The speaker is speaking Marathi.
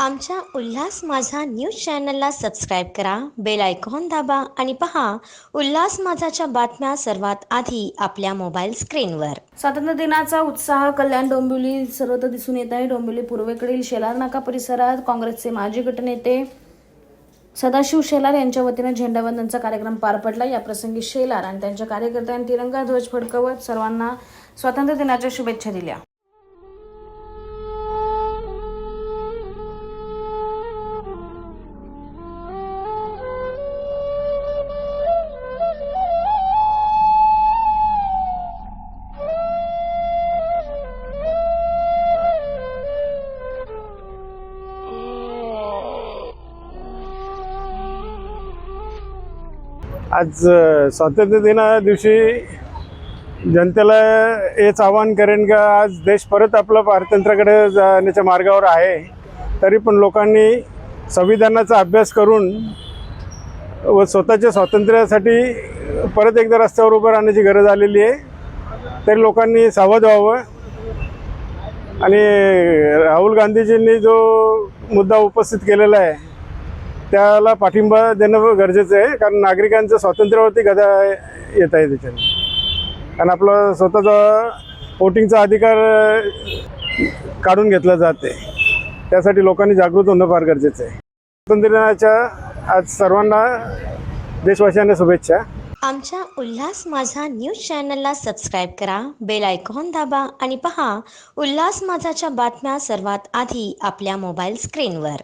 आमच्या उल्हास माझा न्यूज चॅनलला सबस्क्राईब करा बेल आयकॉन दाबा आणि पहा उल्हास माझाच्या बातम्या सर्वात आधी आपल्या मोबाईल स्क्रीनवर. स्वातंत्र्य दिनाचा उत्साह कल्याण डोंबिवली सर्वत्र दिसून येत आहे. डोंबिवली पूर्वेकडील शेलार नाका परिसरात काँग्रेसचे माजी गटनेते सदाशिव शेलार यांच्या वतीनं झेंडावंदनचा कार्यक्रम पार पडला. याप्रसंगी शेलार आणि त्यांच्या कार्यकर्त्यांनी तिरंगा ध्वज फडकवत सर्वांना स्वातंत्र्य दिनाच्या शुभेच्छा दिल्या. आज स्वातंत्र्य दिना दिवशी जनतेला हेच आवाहन करेन का आज देश परत आपलं पारतंत्र्याकडे जाण्याच्या मार्गावर आहे. तरी पण लोकांनी संविधानाचा अभ्यास करून व स्वतःच्या स्वातंत्र्यासाठी परत एकदा रस्त्यावर उभं राहण्याची गरज आलेली आहे. तरी लोकांनी सावध व्हावं. आणि राहुल गांधीजींनी जो मुद्दा उपस्थित केलेला आहे त्याला पाठिंबा देणं गरजेचं आहे कारण नागरिकांचं स्वातंत्र्यावरती गदा येत आहे त्याच्याने. कारण आपला स्वतःचा वोटिंगचा अधिकार काढून घेतला जाते त्यासाठी लोकांनी जागृत होणं फार गरजेचं आहे. स्वातंत्र्य दिनाच्या आज सर्वांना देशवासियांना शुभेच्छा. आमच्या उल्हास माझा न्यूज चॅनलला सबस्क्राईब करा बेल आयकॉन दाबा आणि पहा उल्हास माझाच्या बातम्या सर्वात आधी आपल्या मोबाईल स्क्रीनवर.